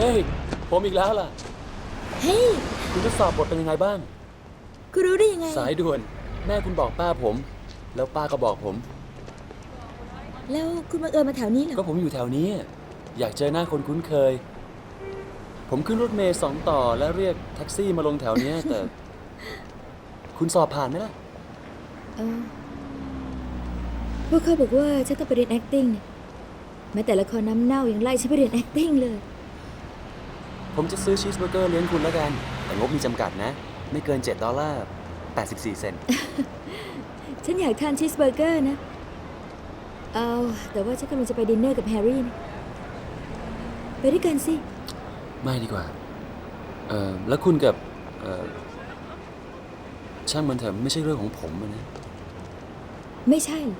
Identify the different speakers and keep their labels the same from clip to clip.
Speaker 1: เฮ้ย ผมอีกแล้วล่ะ
Speaker 2: เฮ้ย
Speaker 1: คุณทดสอบบทเป็นยังไงบ้าง
Speaker 2: คุณรู้ได้ยังไง
Speaker 1: สายด่วน แม่คุณบอกป้าผม แล้วป้าก็บอกผม
Speaker 2: แล้วคุณบังเอิญมาแถวนี้เหรอ
Speaker 1: ก็ผมอยู่แถวนี้ อยากเจอหน้าคนคุ้นเคย ผมขึ้นรถเมย์สองต่อแล้วเรียกแท็กซี่มาลงแถวเนี้ยแต่ คุณสอบผ่านไหมล่ะ
Speaker 2: เออพวกเขาบอกว่าฉันต้องไปเรียน acting เนี่ยแม้แต่ละครน้ำเน่ายังไล่ฉันไปเรียน acting เลย
Speaker 1: ผมจะซื้อชีสเบอร์เกอร์เลี้ยงคุณแล้วกัน แต่งบมีจำกัดนะ ไม่เกิน 7 ดอลลาร์ 84 เซนต์
Speaker 2: ฉันอยากทานชีสเบอร์เกอร์นะ เอาแต่ว่าฉันกำลังจะไปดินเนอร์กับแฮร์รี่นะไปด้วยกันสิ
Speaker 1: ไม่ดีกว่า เออแล้วคุณกับ เออช่างมันเถอะไม่ใช่เรื่องของผมอะนะ
Speaker 2: ไม่ใช่เหรอ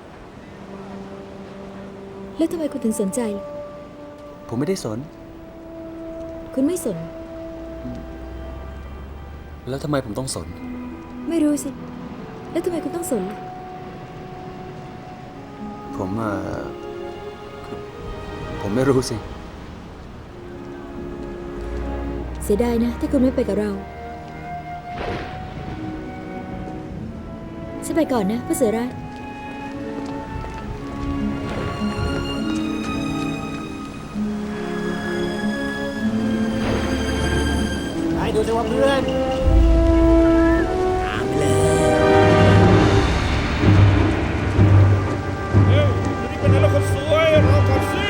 Speaker 2: แล้วทำไมคุณถึงสนใจล่ะ
Speaker 1: ผมไม่ได้สน
Speaker 2: คุณไม่สน
Speaker 1: แล้วทำไมผมต้องสน
Speaker 2: ไม่รู้สิ แล้วทำไมคุณต้องสนล่ะ
Speaker 1: ผมเออคือผมไม่รู้สิ
Speaker 2: เสียดายนะ ที่คุณไม่ไปกับเรา ฉันไปก่อนนะพ่อเสือร้าย
Speaker 3: ดูสิว่าเพื่อน
Speaker 4: เร็วนี่เป็นอะไรคนสวยรอก่อนสิ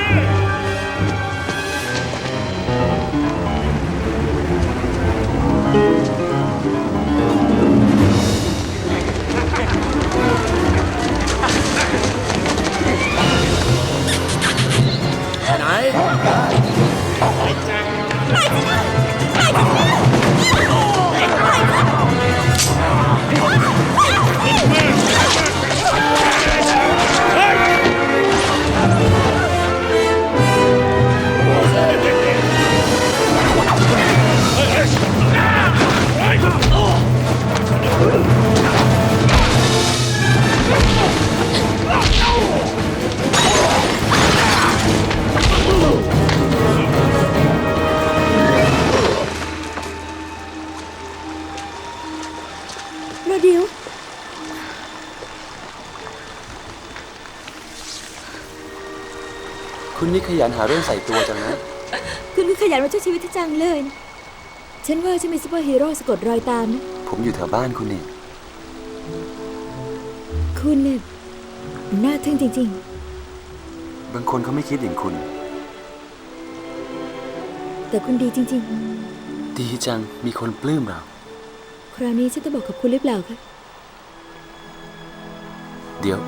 Speaker 3: ไหน
Speaker 1: คุณนี่ขยันหาเรื่องใส่ตัวจังนะ
Speaker 2: คุณก็ขยันมาช่วยชีวิตที่จังเลยนะฉันว่าฉันเป็นซูเปอร์ฮีโร่สะกดรอยตามนะ
Speaker 1: ผมอยู่แถวบ้านคุณนี่
Speaker 2: คุณเนี่ยน่าทึ่งจริง
Speaker 1: บางคนเขาไม่คิดอย่างคุณ
Speaker 2: ๆ แต่คุณดีจริง
Speaker 1: ดีจังมีคนปลื้มเรา
Speaker 2: ๆ คราวนี้ฉันต้องบอกขอบคุณหรือเปล่าคะ
Speaker 1: เดี๋ยว